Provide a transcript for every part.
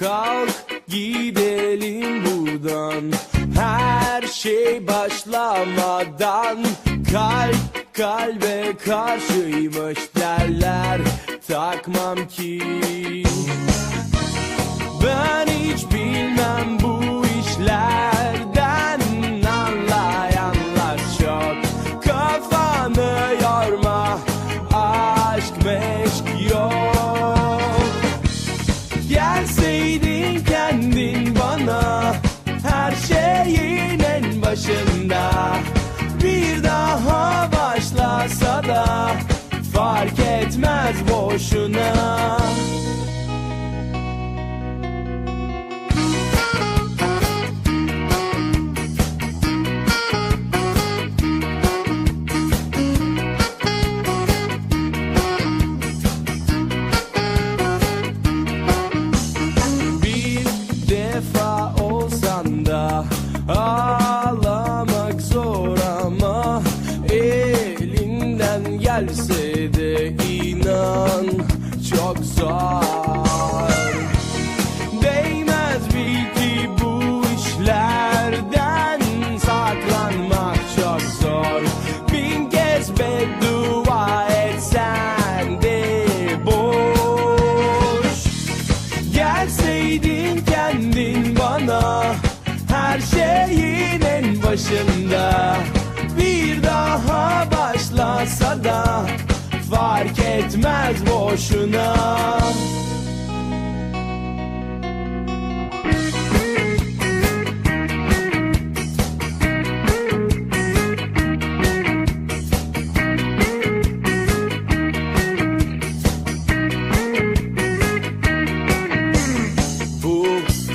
kalk gidelim buradan. Her şey başlamadan Kalp kalbe karşıymış derler. Takmam ki başında. Bir daha başlasa da fark etmez boşuna de inan çok zor. Değmez bil bu işlerden saklanmak çok zor. Bin kez beddua etsen de boş. Gelseydin kendin bana her şeyin en başında bir daha başlasa da fark etmez boşuna.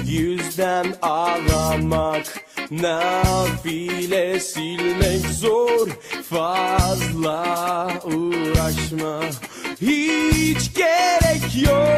Yüzden ağlamak Nafile silmek zor Fazla Hiç gerek yok